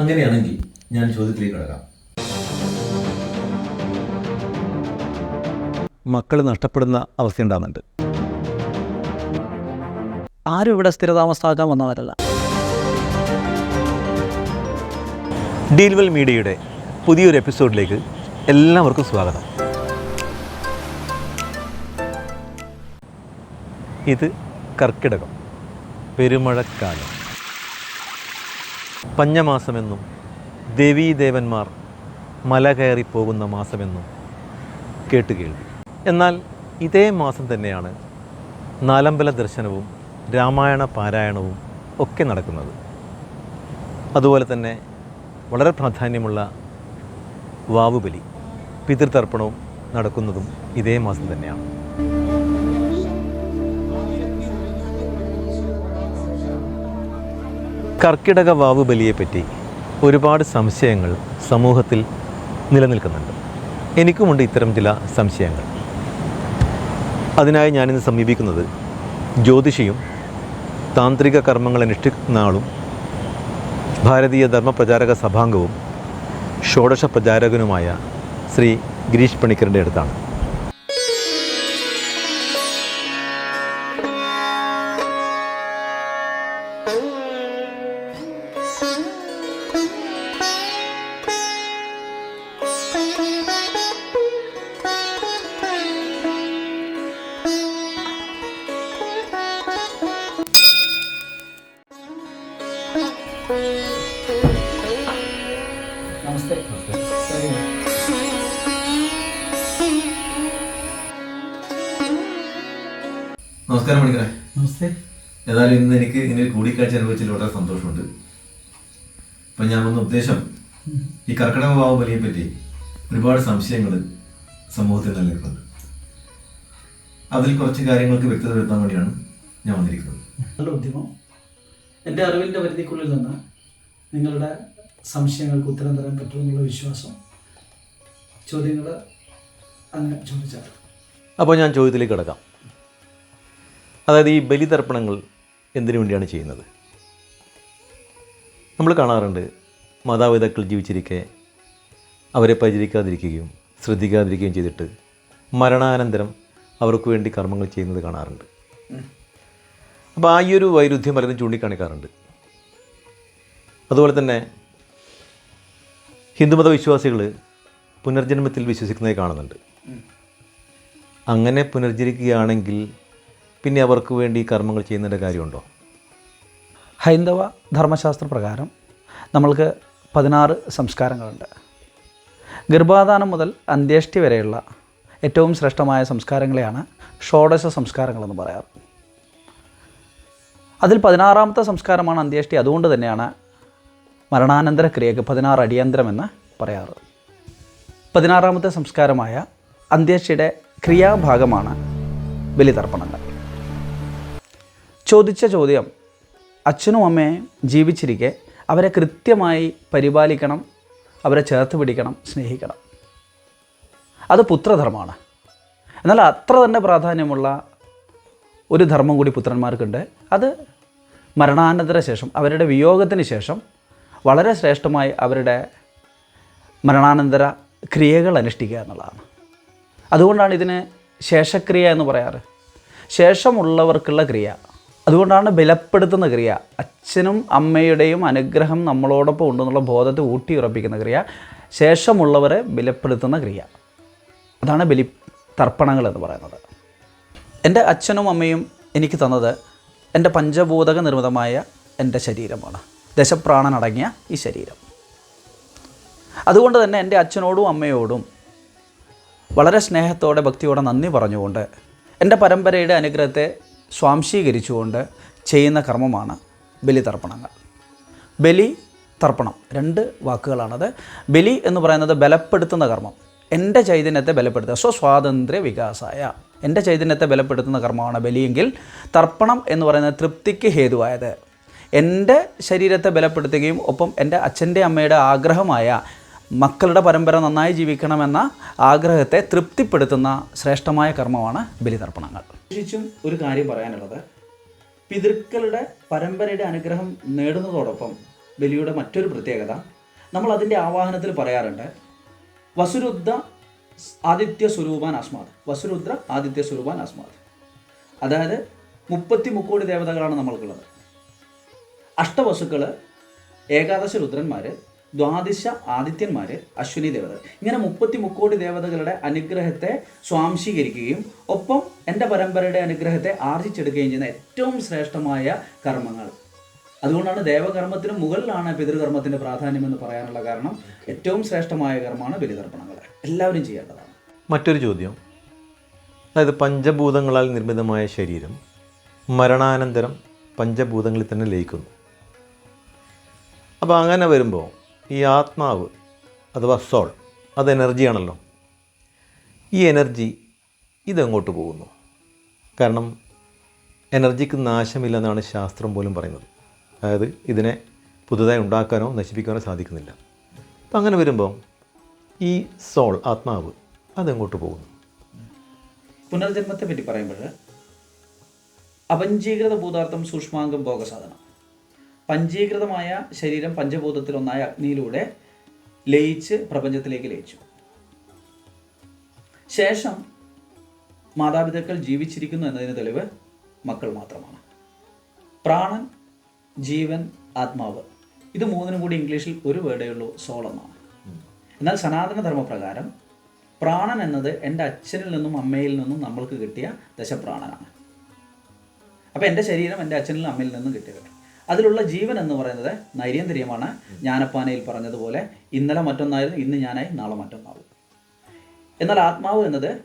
അങ്ങനെയാണെങ്കിൽ ഞാൻ ചോദ്യത്തിലേക്ക് കിടക്കാം. മക്കൾ നഷ്ടപ്പെടുന്ന അവസ്ഥ അവസ്ഥയുണ്ടാകുന്നുണ്ട് ആരും ഇവിടെ സ്ഥിരതാമസമാക്കാൻ വന്നവരല്ല. ഡീൽവെൽ മീഡിയയുടെ പുതിയൊരു എപ്പിസോഡിലേക്ക് എല്ലാവർക്കും സ്വാഗതം. ഇത് കർക്കിടകം പെരുമഴക്കാലം. പഞ്ഞമാസമെന്നും ദേവീദേവന്മാർ മല കയറി പോകുന്ന മാസമെന്നും കേട്ടുകേൾവി എന്നാൽ ഇതേ മാസം തന്നെയാണ് നാലമ്പല ദർശനവും രാമായണ പാരായണവും ഒക്കെ നടക്കുന്നത്. അതുപോലെ തന്നെ വളരെ പ്രാധാന്യമുള്ള വാവുബലി പിതൃതർപ്പണവും നടക്കുന്നതും ഇതേ മാസം തന്നെയാണ്. കർക്കിടക വാവ് ബലിയെപ്പറ്റി ഒരുപാട് സംശയങ്ങൾ സമൂഹത്തിൽ നിലനിൽക്കുന്നുണ്ട്. എനിക്കുമുണ്ട് ഇത്തരം ചില സംശയങ്ങൾ. അതിനായി ഞാനിന്ന് സമീപിക്കുന്നത് ജ്യോതിഷിയും താന്ത്രിക കർമ്മങ്ങൾ അനുഷ്ഠിക്കുന്ന ആളും ഭാരതീയ ധർമ്മപ്രചാരക സഭാംഗവും ഷോഡശ പ്രചാരകനുമായ ശ്രീ ഗിരീഷ് പണിക്കറിന്റെ അടുത്താണ്. നമസ്തേ നമസ്കാരം മണിക്കറെ നമസ്തേ. ഏതായാലും ഇന്ന് എനിക്ക് ഇനി കൂടിക്കാഴ്ച അനുഭവിച്ചതിൽ വളരെ സന്തോഷമുണ്ട്. അപ്പം ഞാൻ വന്ന ഉദ്ദേശം ഈ കർക്കിടക ബാഹുബലിയെ പറ്റി ഒരുപാട് സംശയങ്ങൾ സമൂഹത്തിൽ നിലനിൽക്കുന്നത്. അതിൽ കുറച്ച് കാര്യങ്ങൾക്ക് വ്യക്തത വരുത്താൻ വേണ്ടിയാണ് ഞാൻ വന്നിരിക്കുന്നത്. നല്ല ഉദ്യമം. എന്റെ അറിവിന്റെ പരിധിക്കുള്ളിൽ നിന്ന് നിങ്ങളുടെ സംശയങ്ങൾക്ക് ഉത്തരം തരാൻ പറ്റുമെന്നുള്ള വിശ്വാസം ചോദ്യങ്ങൾ അങ്ങനെ ചോദിച്ചാൽ അപ്പോൾ ഞാൻ ചോദ്യത്തിലേക്ക് കിടക്കാം. അതായത് ഈ ബലിതർപ്പണങ്ങൾ എന്തിനു വേണ്ടിയാണ് ചെയ്യുന്നത്? നമ്മൾ കാണാറുണ്ട് മാതാപിതാക്കൾ ജീവിച്ചിരിക്കെ അവരെ പരിചരിക്കാതിരിക്കുകയും ശ്രദ്ധിക്കാതിരിക്കുകയും ചെയ്തിട്ട് മരണാനന്തരം അവർക്ക് വേണ്ടി കർമ്മങ്ങൾ ചെയ്യുന്നത് കാണാറുണ്ട്. അപ്പോൾ ആ ഈ ഒരു വൈരുദ്ധ്യം പലരും ചൂണ്ടിക്കാണിക്കാറുണ്ട്. അതുപോലെ തന്നെ ഹിന്ദുമത വിശ്വാസികൾ പുനർജന്മത്തിൽ വിശ്വസിക്കുന്നതായി കാണുന്നുണ്ട്. അങ്ങനെ പുനർജനിക്കുകയാണെങ്കിൽ പിന്നെ അവർക്ക് വേണ്ടി കർമ്മങ്ങൾ ചെയ്യുന്നതിന്റെ കാര്യമുണ്ടോ? ഹൈന്ദവ ധർമ്മശാസ്ത്ര പ്രകാരം നമ്മൾക്ക് പതിനാറ് സംസ്കാരങ്ങളുണ്ട്. ഗർഭാധാനം മുതൽ അന്ത്യേഷ്ടി വരെയുള്ള ഏറ്റവും ശ്രേഷ്ഠമായ സംസ്കാരങ്ങളെയാണ് ഷോഡശ സംസ്കാരങ്ങളെന്ന് പറയാറ്. അതിൽ പതിനാറാമത്തെ സംസ്കാരമാണ് അന്ത്യേഷ്ടി. അതുകൊണ്ട് തന്നെയാണ് മരണാനന്തര ക്രിയക്ക് പതിനാറ് അടിയന്തരമെന്ന് പറയാറ്. പതിനാറാമത്തെ സംസ്കാരമായ അന്ത്യക്ഷയുടെ ക്രിയാഭാഗമാണ് ബലിതർപ്പണങ്ങൾ. ചോദിച്ച ചോദ്യം അച്ഛനും അമ്മയും ജീവിച്ചിരിക്കെ അവരെ കൃത്യമായി പരിപാലിക്കണം അവരെ ചേർത്ത് പിടിക്കണം സ്നേഹിക്കണം. അത് പുത്രധർമ്മമാണ്. എന്നാൽ അത്ര തന്നെ പ്രാധാന്യമുള്ള ഒരു ധർമ്മം കൂടി പുത്രന്മാർക്കുണ്ട്. അത് മരണാനന്തര ശേഷം അവരുടെ വിയോഗത്തിന് ശേഷം വളരെ ശ്രേഷ്ഠമായി അവരുടെ മരണാനന്തര ക്രിയകൾ അനുഷ്ഠിക്കുക എന്നുള്ളതാണ്. അതുകൊണ്ടാണ് ഇതിന് ശേഷക്രിയ എന്ന് പറയാറ്. ശേഷമുള്ളവർക്കുള്ള ക്രിയ. അതുകൊണ്ടാണ് ബലപ്പെടുത്തുന്ന ക്രിയ. അച്ഛനും അമ്മയുടെയും അനുഗ്രഹം നമ്മളോടൊപ്പം ഉണ്ടെന്നുള്ള ബോധത്തെ ഊട്ടി ഉറപ്പിക്കുന്ന ക്രിയ. ശേഷമുള്ളവരെ ബലപ്പെടുത്തുന്ന ക്രിയ. അതാണ് ബലി തർപ്പണങ്ങൾ എന്ന് പറയുന്നത്. എന്റെ അച്ഛനും അമ്മയും എനിക്ക് തന്നത് എന്റെ പഞ്ചഭൂതക നിർമ്മിതമായ എന്റെ ശരീരമാണ്. ദശപ്രാണനടങ്ങിയ ഈ ശരീരം. അതുകൊണ്ട് തന്നെ എന്റെ അച്ഛനോടും അമ്മയോടും വളരെ സ്നേഹത്തോടെ ഭക്തിയോടെ നന്ദി പറഞ്ഞുകൊണ്ട് എന്റെ പരമ്പരയുടെ അനുഗ്രഹത്തെ സ്വാംശീകരിച്ചുകൊണ്ട് ചെയ്യുന്ന കർമ്മമാണ് ബലിതർപ്പണങ്ങൾ. ബലി തർപ്പണം രണ്ട് വാക്കുകളാണത്. ബലി എന്ന് പറയുന്നത് ബലപ്പെടുത്തുന്ന കർമ്മം. എന്റെ ചൈതന്യത്തെ ബലപ്പെടുത്തുക. സ്വസ്വാതന്ത്ര്യ വികാസായ. എന്റെ ചൈതന്യത്തെ ബലപ്പെടുത്തുന്ന കർമ്മമാണ് ബലിയെങ്കിൽ തർപ്പണം എന്ന് പറയുന്നത് തൃപ്തിക്ക് ഹേതുവായത്. എന്റെ ശരീരത്തെ ബലപ്പെടുത്തുകയും ഒപ്പം എന്റെ അച്ഛന്റെ അമ്മയുടെ ആഗ്രഹമായ മക്കളുടെ പരമ്പര നന്നായി ജീവിക്കണമെന്ന ആഗ്രഹത്തെ തൃപ്തിപ്പെടുത്തുന്ന ശ്രേഷ്ഠമായ കർമ്മമാണ് ബലിതർപ്പണങ്ങൾ. വിശേഷിച്ചും ഒരു കാര്യം പറയാനുള്ളത്. പിതൃക്കളുടെ പരമ്പരയുടെ അനുഗ്രഹം നേടുന്നതോടൊപ്പം ബലിയുടെ മറ്റൊരു പ്രത്യേകത നമ്മൾ അതിന്റെ ആവാഹനത്തിൽ പറയാറുണ്ട് വസുരുദ്ര ആദിത്യ സ്വരൂപാൻ അസ്മാത് വസുരുദ്ര ആദിത്യ സ്വരൂപാൻ അസ്മാത് അതായത് മുപ്പത്തി മുക്കോടി ദേവതകളാണ് നമ്മൾക്കുള്ളത്. അഷ്ടവസുക്കൾ ഏകാദശ രുദ്രന്മാർ ദ്വാദശ ആദിത്യന്മാർ അശ്വിനി ദേവത ഇങ്ങനെ മുപ്പത്തി മുക്കോടി ദേവതകളുടെ അനുഗ്രഹത്തെ സ്വാംശീകരിക്കുകയും ഒപ്പം എന്റെ പരമ്പരയുടെ അനുഗ്രഹത്തെ ആർജിച്ചെടുക്കുകയും ചെയ്യുന്ന ഏറ്റവും ശ്രേഷ്ഠമായ കർമ്മങ്ങൾ. അതുകൊണ്ടാണ് ദേവകർമ്മത്തിന് മുകളിലാണ് പിതൃകർമ്മത്തിന്റെ പ്രാധാന്യം എന്ന് പറയാനുള്ള കാരണം ഏറ്റവും ശ്രേഷ്ഠമായ കർമ്മമാണ് ബലിതർപ്പണങ്ങൾ. എല്ലാവരും ചെയ്യേണ്ടതാണ്. മറ്റൊരു ചോദ്യം. അതായത് പഞ്ചഭൂതങ്ങളാൽ നിർമ്മിതമായ ശരീരം മരണാനന്തരം പഞ്ചഭൂതങ്ങളിൽ തന്നെ ലയിക്കുന്നു. അപ്പോൾ അങ്ങനെ വരുമ്പോൾ ഈ ആത്മാവ് അഥവാ സോൾ അത് എനർജിയാണല്ലോ ഈ എനർജി ഇതെങ്ങോട്ട് പോകുന്നു? കാരണം എനർജിക്ക് നാശമില്ലെന്നാണ് ശാസ്ത്രം പോലും പറയുന്നത്. അതായത് ഇതിനെ പുതുതായി ഉണ്ടാക്കാനോ നശിപ്പിക്കാനോ സാധിക്കുന്നില്ല. അപ്പം അങ്ങനെ വരുമ്പോൾ ഈ സോൾ ആത്മാവ് അതെങ്ങോട്ട് പോകുന്നു? പുനർജന്മത്തെ പറ്റി പറയുമ്പോൾ അപഞ്ചീകൃത ഭൂതാർത്ഥം സൂക്ഷ്മാംഗം ഭോഗസാധനം. പഞ്ചീകൃതമായ ശരീരം പഞ്ചഭൂതത്തിലൊന്നായ അഗ്നിയിലൂടെ ലയിച്ച് പ്രപഞ്ചത്തിലേക്ക് ലയിച്ചു. ശേഷം മാതാപിതാക്കൾ ജീവിച്ചിരിക്കുന്നു എന്നതിന് തെളിവ് മക്കൾ മാത്രമാണ്. പ്രാണൻ ജീവൻ ആത്മാവ്. ഇത് മൂന്നിനും കൂടി ഇംഗ്ലീഷിൽ ഒരു വേർഡേ ഉള്ളൂ സോൾ എന്നാണ്. എന്നാൽ സനാതന ധർമ്മപ്രകാരം പ്രാണൻ എന്നത് എന്റെ അച്ഛനിൽ നിന്നും അമ്മയിൽ നിന്നും നമ്മൾക്ക് കിട്ടിയ ദശപ്രാണനാണ്. അപ്പോൾ എന്റെ ശരീരം എന്റെ അച്ഛനിൽ നിന്നും അമ്മയിൽ നിന്നും കിട്ടിയത് അതിലുള്ള ജീവൻ എന്ന് പറയുന്നത് നൈരേന്ദ്രിയമാണ് ജ്ഞാനപ്പാനയിൽ പറഞ്ഞതുപോലെ ഇന്നലെ മറ്റൊന്നായിരുന്നു ഇന്ന് ഞാനായി നാളെ മറ്റൊന്നാവും. എന്നാൽ ആത്മാവ് എന്നത്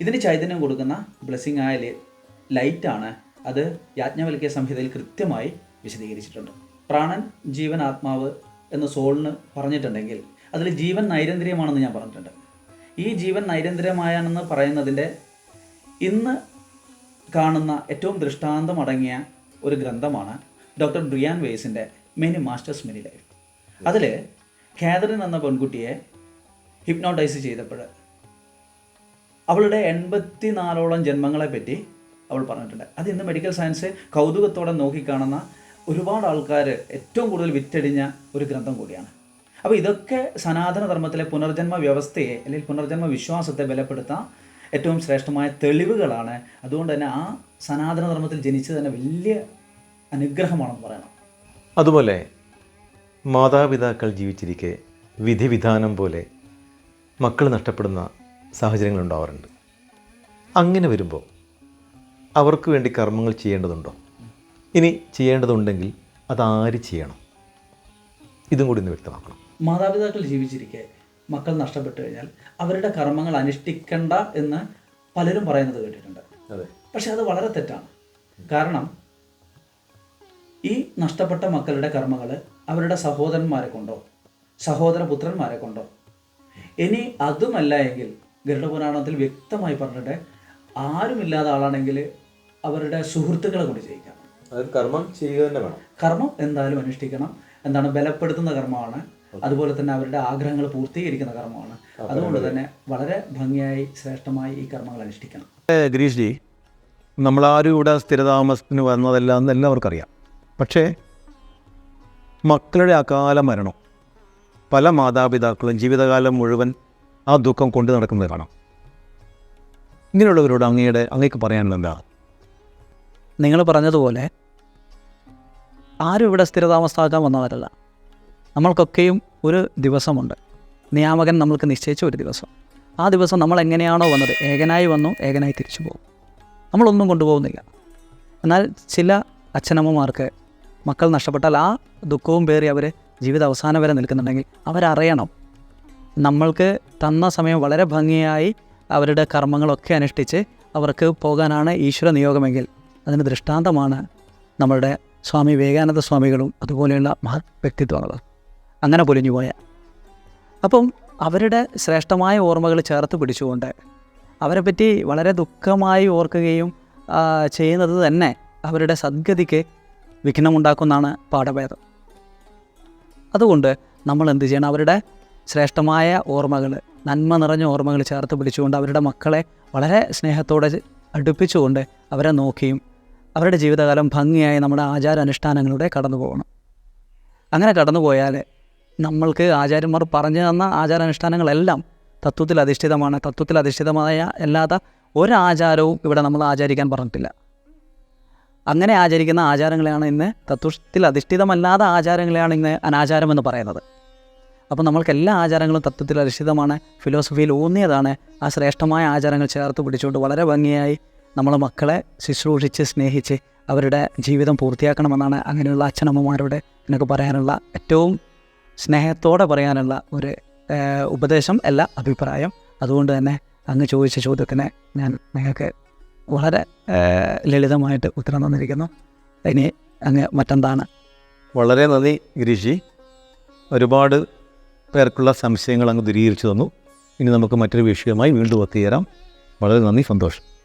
ഇതിന് ചൈതന്യം കൊടുക്കുന്ന ബ്ലെസ്സിങ് ആയ ലൈറ്റാണ്. അത് യാജ്ഞവൽക്കിയ സംഹിതയിൽ കൃത്യമായി വിശദീകരിച്ചിട്ടുണ്ട്. പ്രാണൻ ജീവൻ ആത്മാവ് എന്ന് സോളിന് പറഞ്ഞിട്ടുണ്ടെങ്കിൽ അതിൽ ജീവൻ നൈരന്തര്യമാണെന്ന് ഞാൻ പറഞ്ഞിട്ടുണ്ട്. ഈ ജീവൻ നൈരന്തര്യമായാണെന്ന് പറയുന്നതിന്റെ ഇന്ന് കാണുന്ന ഏറ്റവും ദൃഷ്ടാന്തം അടങ്ങിയ ഒരു ഗ്രന്ഥമാണ് ഡോക്ടർ ബ്രിയാൻ വേസിന്റെ മെനി മാസ്റ്റേഴ്സ് മെനി ലൈഫ്. അതിൽ കാതറിൻ എന്ന പെൺകുട്ടിയെ ഹിപ്നോട്ടൈസ് ചെയ്തപ്പോൾ അവളുടെ എൺപത്തി നാലോളം ജന്മങ്ങളെ പറ്റി അവൾ പറഞ്ഞിട്ടുണ്ട്. അത് ഇന്ന് മെഡിക്കൽ സയൻസ് കൗതുകത്തോടെ നോക്കിക്കാണുന്ന ഒരുപാട് ആൾക്കാർ ഏറ്റവും കൂടുതൽ വിറ്റടിഞ്ഞ ഒരു ഗ്രന്ഥം കൂടിയാണ്. അപ്പോൾ ഇതൊക്കെ സനാതന ധർമ്മത്തിലെ പുനർജന്മ വ്യവസ്ഥയെ അല്ലെങ്കിൽ പുനർജന്മ വിശ്വാസത്തെ ബലപ്പെടുത്താൻ ഏറ്റവും ശ്രേഷ്ഠമായ തെളിവുകളാണ്. അതുകൊണ്ട് തന്നെ ആ സനാതന ധർമ്മത്തിൽ ജനിച്ചത് തന്നെ വലിയ അനുഗ്രഹമാണെന്ന് പറയണം. അതുപോലെ മാതാപിതാക്കൾ ജീവിച്ചിരിക്കെ വിധിവിധാനം പോലെ മക്കൾ നഷ്ടപ്പെടുന്ന സാഹചര്യങ്ങൾ ഉണ്ടാവാറുണ്ട്. അങ്ങനെ വരുമ്പോൾ അവർക്ക് വേണ്ടി കർമ്മങ്ങൾ ചെയ്യേണ്ടതുണ്ടോ? ഇനി ചെയ്യേണ്ടതുണ്ടെങ്കിൽ അതാര് ചെയ്യണം? ഇതും കൂടി ഒന്ന് വ്യക്തമാക്കണം. മാതാപിതാക്കൾ ജീവിച്ചിരിക്കെ മക്കൾ നഷ്ടപ്പെട്ടു കഴിഞ്ഞാൽ അവരുടെ കർമ്മങ്ങൾ അനുഷ്ഠിക്കണ്ട എന്ന് പലരും പറയുന്നത് കേട്ടിട്ടുണ്ട്. അതെ. പക്ഷെ അത് വളരെ തെറ്റാണ്. കാരണം ഈ നഷ്ടപ്പെട്ട മക്കളുടെ കർമ്മങ്ങൾ അവരുടെ സഹോദരന്മാരെ കൊണ്ടോ സഹോദര പുത്രന്മാരെ കൊണ്ടോ. ഇനി അതുമല്ല എങ്കിൽ ഗരുഡപുരാണത്തിൽ വ്യക്തമായി പറഞ്ഞിട്ട് ആരുമില്ലാത്ത ആളാണെങ്കിൽ അവരുടെ സുഹൃത്തുക്കളെ കൊണ്ട് ചെയ്യിക്കാം അതായത് കർമ്മം ചെയ്യുക തന്നെ വേണം. കർമ്മം എന്തായാലും അനുഷ്ഠിക്കണം. എന്താണ് ബലപ്പെടുത്തുന്ന കർമ്മമാണ്. അതുപോലെ തന്നെ അവരുടെ ആഗ്രഹങ്ങൾ പൂർത്തീകരിക്കുന്ന കർമ്മമാണ്. അതുകൊണ്ട് തന്നെ വളരെ ഭംഗിയായി ശ്രേഷ്ഠമായി ഈ കർമ്മങ്ങൾ അനുഷ്ഠിക്കണം. ഗിരീഷ് ജി നമ്മളാരും ഇവിടെ സ്ഥിരതാമസത്തിന് വന്നതല്ല എല്ലാവർക്കും അറിയാം. പക്ഷേ മക്കളുടെ അകാല മരണം പല മാതാപിതാക്കളും ജീവിതകാലം മുഴുവൻ ആ ദുഃഖം കൊണ്ടു നടക്കുന്നത് കാണാം. ഇങ്ങനെയുള്ളവരോട് അങ്ങയുടെ അങ്ങേക്ക് പറയാനുള്ള എന്താണ് നിങ്ങൾ പറഞ്ഞതുപോലെ ആരും ഇവിടെ സ്ഥിരതാമസാക്കാൻ വന്നവരല്ല. നമ്മൾക്കൊക്കെയും ഒരു ദിവസമുണ്ട്. നിയാമകൻ നമ്മൾക്ക് നിശ്ചയിച്ച ഒരു ദിവസം. ആ ദിവസം നമ്മൾ എങ്ങനെയാണോ വന്നത്? ഏകനായി വന്നു ഏകനായി തിരിച്ചു പോകും. നമ്മളൊന്നും കൊണ്ടുപോകുന്നില്ല. എന്നാൽ ചില അച്ഛനമ്മമാർക്ക് മക്കൾ നഷ്ടപ്പെട്ടാൽ ആ ദുഃഖവും പേറി അവർ ജീവിത അവസാനം വരെ നിൽക്കുന്നുണ്ടെങ്കിൽ അവരറിയണം. നമ്മൾക്ക് തന്ന സമയം വളരെ ഭംഗിയായി അവരുടെ കർമ്മങ്ങളൊക്കെ അനുഷ്ഠിച്ച് അവർക്ക് പോകാനാണ് ഈശ്വര നിയോഗമെങ്കിൽ അതിന് ദൃഷ്ടാന്തമാണ് നമ്മളുടെ സ്വാമി വിവേകാനന്ദ സ്വാമികളും അതുപോലെയുള്ള മഹത് വ്യക്തിത്വങ്ങളും അങ്ങനെ പൊലിഞ്ഞു പോയ. അപ്പം അവരുടെ ശ്രേഷ്ഠമായ ഓർമ്മകൾ ചേർത്ത് പിടിച്ചുകൊണ്ട് അവരെ അവരെപ്പറ്റി വളരെ ദുഃഖമായി ഓർക്കുകയും ചെയ്യുന്നത് തന്നെ അവരുടെ സദ്ഗതിക്ക് വിഘ്നമുണ്ടാക്കുന്നതാണ് പാഠഭേദം. അതുകൊണ്ട് നമ്മൾ എന്ത് ചെയ്യണം? അവരുടെ ശ്രേഷ്ഠമായ ഓർമ്മകൾ നന്മ നിറഞ്ഞ ഓർമ്മകൾ ചേർത്ത് പിടിച്ചുകൊണ്ട് അവരുടെ മക്കളെ വളരെ സ്നേഹത്തോടെ അടുപ്പിച്ചുകൊണ്ട് അവരെ നോക്കിയും അവരുടെ ജീവിതകാലം ഭംഗിയായി നമ്മുടെ ആചാര അനുഷ്ഠാനങ്ങളുടെ കടന്നു പോകണം. അങ്ങനെ കടന്നു പോയാൽ നമ്മൾക്ക് ആചാര്യന്മാർ പറഞ്ഞു തന്ന ആചാരാനുഷ്ഠാനങ്ങളെല്ലാം തത്വത്തിൽ അധിഷ്ഠിതമാണ്. തത്വത്തിൽ അധിഷ്ഠിതമായ അല്ലാത്ത ഒരാചാരവും ഇവിടെ നമ്മൾ ആചരിക്കാൻ പറഞ്ഞിട്ടില്ല. അങ്ങനെ ആചരിക്കുന്ന ആചാരങ്ങളെയാണ് ഇന്ന് തത്വത്തിൽ അധിഷ്ഠിതമല്ലാത്ത ആചാരങ്ങളെയാണ് ഇന്ന് അനാചാരം എന്ന് പറയുന്നത്. അപ്പോൾ നമ്മൾക്ക് എല്ലാ ആചാരങ്ങളും തത്വത്തിൽ അധിഷ്ഠിതമാണ്. ഫിലോസഫിയിൽ ഊന്നിയതാണ് ആ ശ്രേഷ്ഠമായ ആചാരങ്ങൾ ചേർത്ത് പിടിച്ചുകൊണ്ട് വളരെ ഭംഗിയായി നമ്മൾ മക്കളെ ശുശ്രൂഷിച്ച് സ്നേഹിച്ച് അവരുടെ ജീവിതം പൂർത്തിയാക്കണമെന്നാണ് അങ്ങനെയുള്ള അച്ഛനമ്മമാരോട് എനിക്ക് പറയാനുള്ള ഏറ്റവും സ്നേഹത്തോടെ പറയാനുള്ള ഒരു ഉപദേശം അല്ല അഭിപ്രായം. അതുകൊണ്ട് തന്നെ അങ്ങ് ചോദിച്ച ചോദ്യത്തിന് ഞാൻ നിങ്ങൾക്ക് വളരെ ലളിതമായിട്ട് ഉത്തരം തന്നിരിക്കുന്നു. ഇനി അങ്ങ് മറ്റെന്താണ്? വളരെ നന്ദി ഗിരീഷി. ഒരുപാട് പേർക്കുള്ള സംശയങ്ങൾ അങ്ങ് ദൂരീകരിച്ചു തന്നു. ഇനി നമുക്ക് മറ്റൊരു വിഷയമായി വീണ്ടും ഒത്തുചേരാം വളരെ നന്ദി സന്തോഷം.